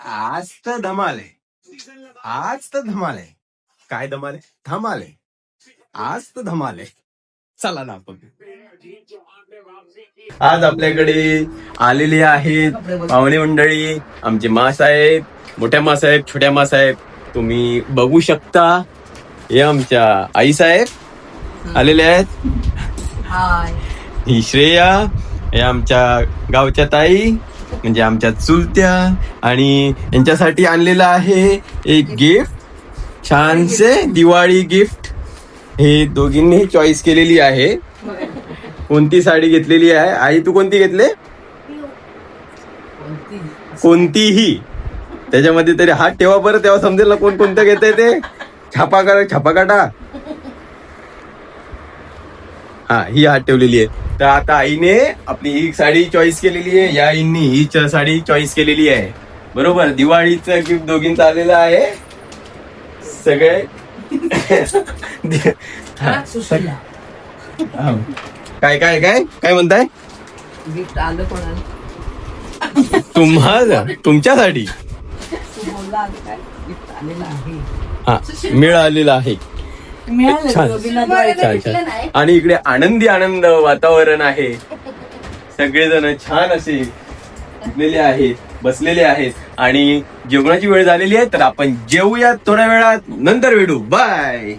आज तर धमाल आहे. आज तर धमाल आहे. काय धमाल आहे? धमाल आहे. आज तर धमाल आहे. चला ना आपण. आज आपल्याकडे आलेले आहेत पाहुणे मंडळी आमचे मासाहेब मोठ्या मासाहेब छोट्या मासाहेब. तुम्ही बघू शकता हे आमच्या आई साहेब आलेले आहेत. ही श्रेया हे आमच्या गावच्या ताई. म्हणजे आमच्या चुलत्या आणि यांच्यासाठी आणलेलं आहे एक गिफ्ट छानसे दिवाळी गिफ्ट हे दोघींनी चॉईस केलेली आहे. कोणती साडी घेतलेली आहे? आई तू कोणती घेतले? कोणतीही. त्याच्यामध्ये तरी हात ठेवा बरं तेव्हा समजेल ना कोण कोणतं घेतंय ते. छापा करा छापा काटा. हा ही हात ठेवलेली आहे. तर आता आईने आपली ही साडी चॉईस केलेली आहे. या आईनी ही साडी चॉईस केलेली आहे. बरोबर? दिवाळीचं गिफ्ट दोघींचं आलेलं आहे. सगळे? हा, सुशीला. हा. काय काय काय? काय म्हणताय? गिफ्ट आलं कोणाला? तुम्हा तुमच्यासाठी? तू बोलला आलं काय? गिफ्ट आलेलं आहे. हा मिळालेला आहे. छान. छान आणि इकडे आनंदी आनंद वातावरण आहे. सगळेजण छान असे बसलेले आहेत बसलेले आहेत. आणि जेवणाची वेळ झालेली आहे तर आपण जेवूया थोड्या वेळात. नंतर भेटू. बाय.